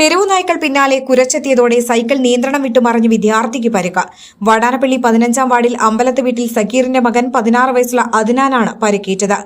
തെരുവു നായ്ക്കൾ പിന്നാലെ കുരച്ചെത്തിയതോടെ സൈക്കിൾ നിയന്ത്രണം വിട്ടു മറിഞ്ഞ് വിദ്യാർത്ഥിക്ക് പരുക്ക്. വടാനപ്പള്ളി പതിനഞ്ചാം വാർഡിൽ അമ്പലത്ത് വീട്ടിൽ സക്കീറിന്റെ മകൻ പതിനാറ് വയസ്സുള്ള അദിനാനാണ് പരിക്കേറ്റത്.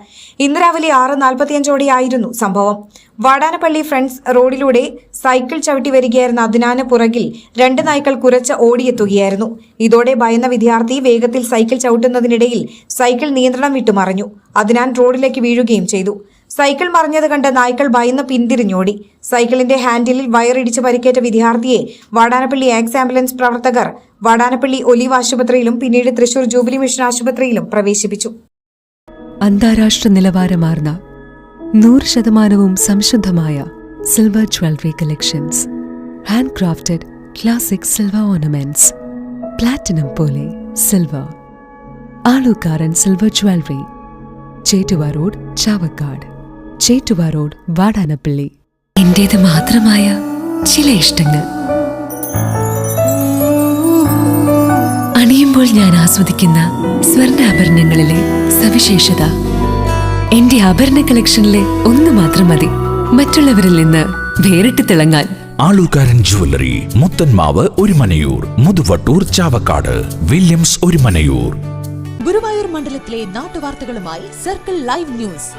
ഇന്ന് രാവിലെ ആറ് നാൽപ്പത്തിയഞ്ചോടെയായിരുന്നു സംഭവം. വാടാനപ്പള്ളി ഫ്രണ്ട്സ് റോഡിലൂടെ സൈക്കിൾ ചവിട്ടി വരികയായിരുന്ന അതിനാന് പുറകിൽ രണ്ട് നായ്ക്കൾ കുരച്ച് ഓടിയെത്തുകയായിരുന്നു. ഇതോടെ ഭയന്ന വിദ്യാർത്ഥി വേഗത്തിൽ സൈക്കിൾ ചവിട്ടുന്നതിനിടയിൽ സൈക്കിൾ നിയന്ത്രണം വിട്ടു മറിഞ്ഞു. അദ്നാൻ റോഡിലേക്ക് വീഴുകയും ചെയ്തു. സൈക്കിൾ മറിഞ്ഞത് കണ്ട് നായ്ക്കൾ ഭയന്ന് പിന്തിരിഞ്ഞോടി. സൈക്കിളിന്റെ ഹാൻഡിലിൽ വയറിടിച്ച് പരിക്കേറ്റ വിദ്യാർത്ഥിയെ വാടാനപ്പള്ളി ആക്സ് ആംബുലൻസ് പ്രവർത്തകർ വാടാനപ്പള്ളി ഒലീവ് ആശുപത്രിയിലും പിന്നീട് തൃശൂർ ജൂബിലി മിഷൻ ആശുപത്രിയിലും പ്രവേശിപ്പിച്ചു. അന്താരാഷ്ട്ര നിലവാരമാർന്ന നൂറ് ശതമാനവും സംശുദ്ധമായ silver jewellery collections. Handcrafted classic silver ornaments. Platinum പോലെ silver. Alukkaran silver jewellery. Chettuva road Chavakkad. Chettuva road Vadanappally. എന്റേത് മാത്രമായ ചില ഇഷ്ടങ്ങൾ. അണിയുമ്പോൾ ഞാൻ ആസ്വദിക്കുന്ന സ്വർണാഭരണങ്ങളിലെ സവിശേഷത. എന്റെ ആഭരണ കളക്ഷനിലെ ഒന്ന് മാത്രം മതി. മറ്റുള്ളവരിൽ നിന്ന് വേറിട്ട് തിളങ്ങാൻ. Alukkaran jewellery Muthanmavu Orumanayur Muthuvattur Chavakkad Williams Orumanayur. Guruvayur മണ്ഡലത്തിലെ നാട്ടുവാർത്തകളുമായി സർക്കിൾ ലൈവ് ന്യൂസ്.